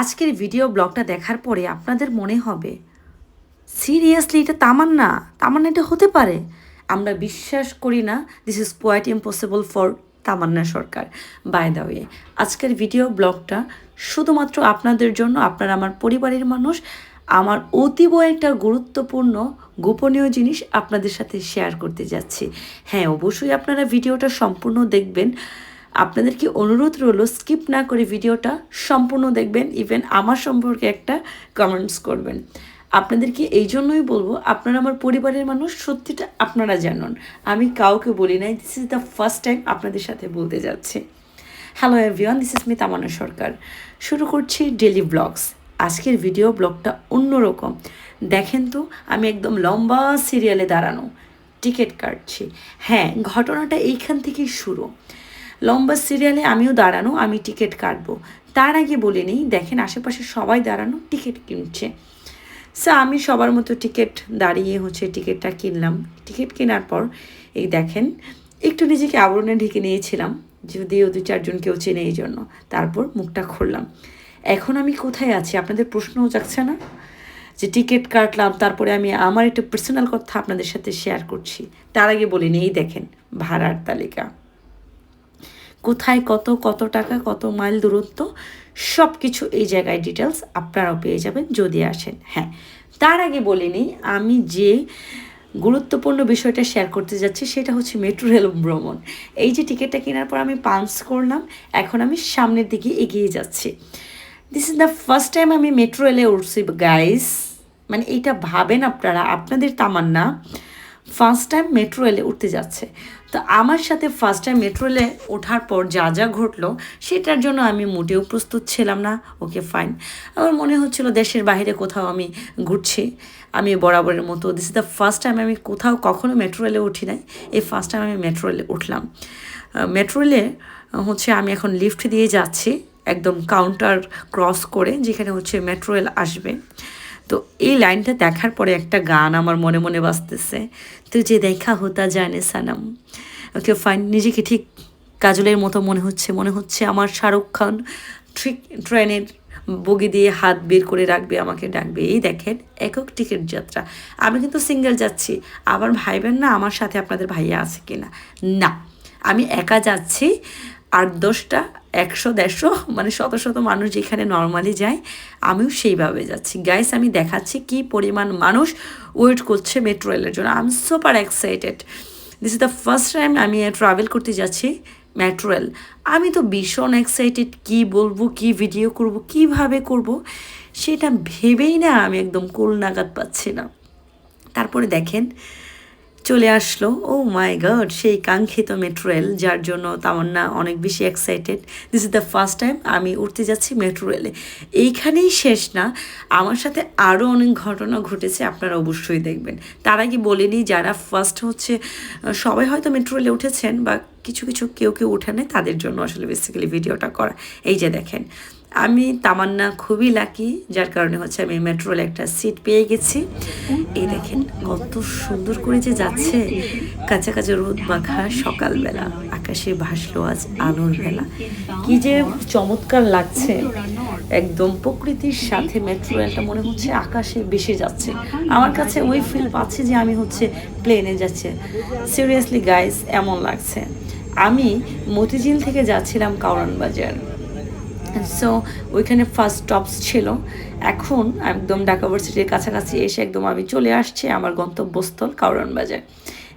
আজকের ভিডিও ব্লগটা দেখার পরে আপনাদের মনে হবে সিরিয়াসলি এটা তামান্না? তামান্না এটা হতে পারে? আমরা বিশ্বাস করি না this is quite impossible for Tamanna Sarkar. By the way আজকের ভিডিও ব্লগটা শুধুমাত্র আপনাদের জন্য, আপনার আমার পরিবারের মানুষ, আমার অতীব একটা গুরুত্বপূর্ণ, গোপনীয় জিনিস আপনাদের সাথে শেয়ার করতে যাচ্ছি। হ্যাঁ অবশ্যই আপনারা ভিডিওটা সম্পূর্ণ দেখবেন। আপনাদেরকে অনুরোধ রইল স্কিপ না করে ভিডিওটা সম্পূর্ণ দেখবেন ইভেন আমার সম্পর্কে একটা কমেন্টস করবেন। আপনাদেরকে এই জন্যই বলব, আপনারা আমার পরিবারের মানুষ, সত্যিটা আপনারা জানুন। আমি কাউকে বলি নাই this is the first time আপনাদের সাথে বলতে যাচ্ছি। Hello everyone this is me Tamanna Sarkar. শুরু করছি ডেলি ব্লগস আজকের ভিডিও ব্লগটা অন্যরকম। দেখেন তো, আমি একদম লম্বা সিরিয়ালে দাঁড়ানো। টিকিট কাটছি। হ্যাঁ ঘটনাটা এইখান থেকেই শুরু। লম্বা সিরিয়ালে আমিও দাঁড়ানো, আমি টিকিট কাটবো। তার আগে বলে নিই, দেখেন আশেপাশে সবাই দাঁড়ানো টিকিট কিনছে। সো আমি সবার মতো টিকিট দাঁড়িয়ে হচ্ছে টিকিটটা কিনলাম। টিকিট কেনার পর, এই দেখেন, একটু নিজেকে আবরণে ঢেকে নিয়েছিলাম, যদিও দু চারজন কেউ চেনে এই জন্য। তারপর মুখটা খুললাম। এখন আমি কোথায় আছি? আপনাদের প্রশ্নও যাচ্ছে না? যে টিকিট কাটলাম, তারপরে আমি আমার একটা পার্সোনাল কথা আপনাদের সাথে শেয়ার করছি। তার আগে বলিনি এই দেখেন, ভাড়ার তালিকা। কোথায় কত কত টাকা, কত মাইল দূরত্ব সব কিছু এই জায়গায় ডিটেলস আপনারাও পেয়ে যাবেন যদি আসেন। হ্যাঁ তার আগে বলিনি আমি যে গুরুত্বপূর্ণ বিষয়টা শেয়ার করতে যাচ্ছি সেটা হচ্ছে মেট্রো রেল ভ্রমণ। এই যে টিকিটটা কেনার পর আমি পাঞ্চ করলাম, এখন আমি সামনের দিকে এগিয়ে যাচ্ছি। This is the first time আমি মেট্রো রেলে উঠছি গাইস মানে এইটা ভাবেন আপনারা, আপনাদের তামান্না ফার্স্ট টাইম মেট্রো রেলে উঠতে যাচ্ছে। তো আমার সাথে ফার্স্ট টাইম মেট্রো রেলে ওঠার পর যা যা ঘটলো, সেটার জন্য আমি মোটেও প্রস্তুত ছিলাম না। ওকে ফাইন আমার মনে হচ্ছিল দেশের বাইরে কোথাও আমি ঘুরছি। আমি বরাবরের মতো দিস দ্য ফার্স্ট টাইম আমি কোথাও কখনো মেট্রো রেলে উঠি নাই। এই ফার্স্ট টাইম আমি মেট্রো রেলে উঠলাম। মেট্রো রেলে হচ্ছে আমি এখন লিফট দিয়ে যাচ্ছি, একদম কাউন্টার ক্রস করে, যেখানে হচ্ছে মেট্রো রেল আসবে। তো এই লাইনটা দেখার পরে একটা গান আমার মনে মনে বাজতেছে। তো যে দেখা হতা জানে সানাম। ওকে ফাইন নিজেকে ঠিক কাজলের মতো মনে হচ্ছে মনে হচ্ছে আমার শাহরুখ খান ঠিক ট্রেনের বগি দিয়ে হাত বের করে রাখবে, আমাকে ডাকবে। এই দেখেন, একক টিকিট যাত্রা। আমি কিন্তু সিঙ্গেল যাচ্ছি। আবার ভাইবেন না, আমার সাথে আপনাদের ভাইয়া আছে কিনা? না। আমি একা যাচ্ছি, আট দশটা একশো, দেড়শো মানে শত শত মানুষ যেখানে নর্মালি যায়, আমিও সেইভাবে যাচ্ছি। গাইস আমি দেখাচ্ছি কি পরিমাণ মানুষ ওয়েট করছে মেট্রো রেলের জন্য। I am super excited this is the first time আমি ট্রাভেল করতে যাচ্ছি মেট্রো রেল আমি তো ভীষণ এক্সাইটেড কি বলব, কি ভিডিও করব, কীভাবে করব, সেটা ভেবেই না আমি একদম কোল নাগাদ পাচ্ছি না। তারপরে দেখেন চলে আসলো। ও মাই গড সেই কাঙ্ক্ষিত মেট্রো রেল যার জন্য তামান্না অনেক বেশি excited this is the first time আমি উঠতে যাচ্ছি মেট্রো রেলে এইখানেই শেষ না, আমার সাথে আরও অনেক ঘটনা ঘটেছে, আপনারা অবশ্যই দেখবেন। তার আগে বলিনি যারা ফার্স্ট হচ্ছে সবাই হয়তো মেট্রো রেলে উঠেছেন, বা কিছু কিছু কেউ কেউ উঠে নেয় তাদের জন্য আসলে বেসিক্যালি ভিডিওটা করা। এই যে দেখেন আমি তামান্না খুবই লাকি যার কারণে হচ্ছে আমি মেট্রোলে একটা সিট পেয়ে গেছি। এই দেখেন কত সুন্দর করে যে যাচ্ছে। কাঁচা কাঁচা রোদ মাখা, সকালবেলা আকাশে ভাসলো আজ আলোর বেলা। কি যে চমৎকার লাগছে। একদম প্রকৃতির সাথে মেট্রো রেলটা মনে হচ্ছে আকাশে বেশি যাচ্ছে। আমার কাছে ওই ফিল পাচ্ছি যে আমি হচ্ছে প্লেনে যাচ্ছে। সিরিয়াসলি গাইস এমন লাগছে। আমি মতিঝিল থেকে যাচ্ছিলাম কাউরান বাজার সো ওইখানে ফার্স্ট স্টপস ছিল। এখন একদম ঢাকা ভার্সিটির কাছাকাছি এসে একদম আমি চলে আসছি আমার গন্তব্যস্থল কাউরান বাজার।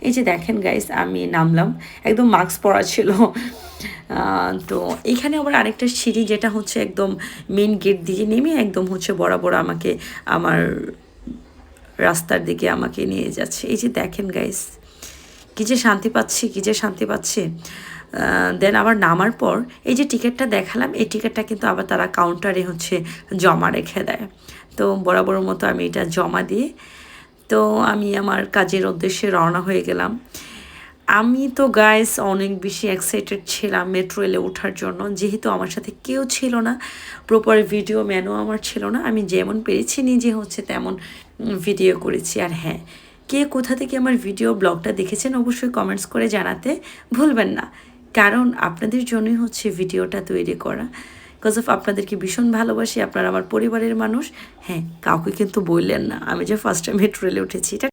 এই যে দেখেন গাইস আমি নামলাম। একদম মাস্ক পরা ছিল। তো এখানে আবার আরেকটা সিঁড়ি যেটা হচ্ছে একদম মেন গেট দিয়ে নেমে একদম হচ্ছে বরাবর আমাকে আমার রাস্তার দিকে আমাকে নিয়ে যাচ্ছে। এই যে দেখেন গাইস কী যে শান্তি পাচ্ছি, কী যে শান্তি পাচ্ছি। দেন আবার নামার পর এই যে টিকিটটা দেখালাম, এই টিকিটটা কিন্তু আবার তারা কাউন্টারে হচ্ছে জমা রেখে দেয়। তো বরাবর মতো আমি এটা জমা দিয়ে, তো আমি আমার কাজের উদ্দেশ্যে রওনা হয়ে গেলাম। আমি তো গাইস অনেক বেশি এক্সাইটেড ছিলাম মেট্রো রেলে ওঠার জন্য, যেহেতু আমার সাথে কেউ ছিল না প্রপার ভিডিও ম্যানও আমার ছিল না, আমি যেমন পেরেছি নিজে হচ্ছে তেমন ভিডিও করেছি। আর হ্যাঁ কে কোথা থেকে আমার ভিডিও ব্লগটা দেখেছেন অবশ্যই কমেন্টস করে জানাতে ভুলবেন না। কারণ আপনাদের জন্যই হচ্ছে ভিডিওটা তৈরি করা। বিকজ অফ আপনাদেরকে ভীষণ ভালোবাসি, আপনারা আমার পরিবারের মানুষ। হ্যাঁ কাউকে কিন্তু বললেন না। আমি যে ফার্স্ট টাইম মেট্রো রেলে উঠেছি, এটা